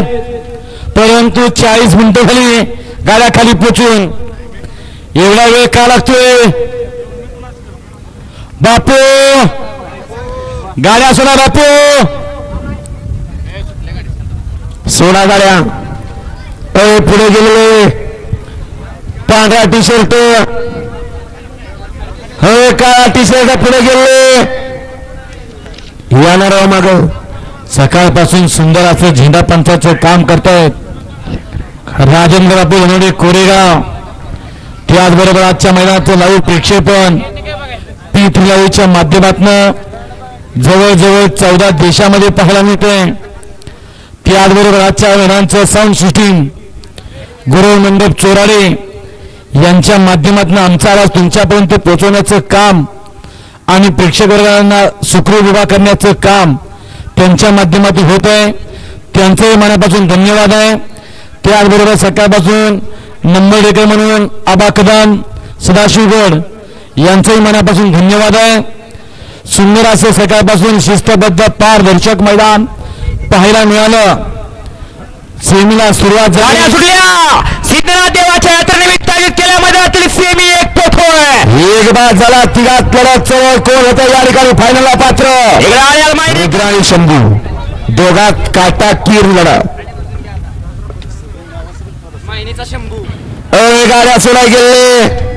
आहेत. परंतु चाळीस मिनिटं झाली गाड्याखाली पोचून. एवढा वेळ का लागतोय? बापू! गाड्या सोडा बापू! सोडा गाड्या. पुढे गेलेले. पांढरा टी शर्ट होय काळा टी शर्ट पुढे गेले येणार राव माग. सकाळपासून सुंदर असं झेंडा पंचाचं काम करतायत राजेंद्र बापू धनोडे कोरेगाव. त्याचबरोबर आजच्या मैदानाचं लाईव्ह प्रक्षेपण. पी लाईव्हच्या माध्यमातून जवळजवळ चौदा देशामध्ये पाहायला मिळते त्याचबरोबर आजच्या महिन्यांचं साऊंड शूटिंग गुरु मंडप चोराडे यांच्या माध्यमातून आमचा आवाज तुमच्यापर्यंत पोहोचवण्याचं काम आणि प्रेक्षक वर्गांना सुखरूप उभा करण्याचं काम त्यांच्या माध्यमातून होत आहे. त्यांचंही मनापासून धन्यवाद आहे. त्याचबरोबर सकाळपासून नंबर डेकर म्हणून आबा कदम सदाशिवगड यांचंही मनापासून धन्यवाद आहे. सुंदर असं सकाळपासून शिस्तबद्ध पारदर्शक मैदान पाहायला मिळालं. सेमीला सुरुवात झाली. झाली बाद झाला तिघात लढत चवळ कोण होतं या ठिकाणी फायनलला पात्र. शंभू दोघात काटा कीर लढत शंभू. गाड्या सोडाय गेले.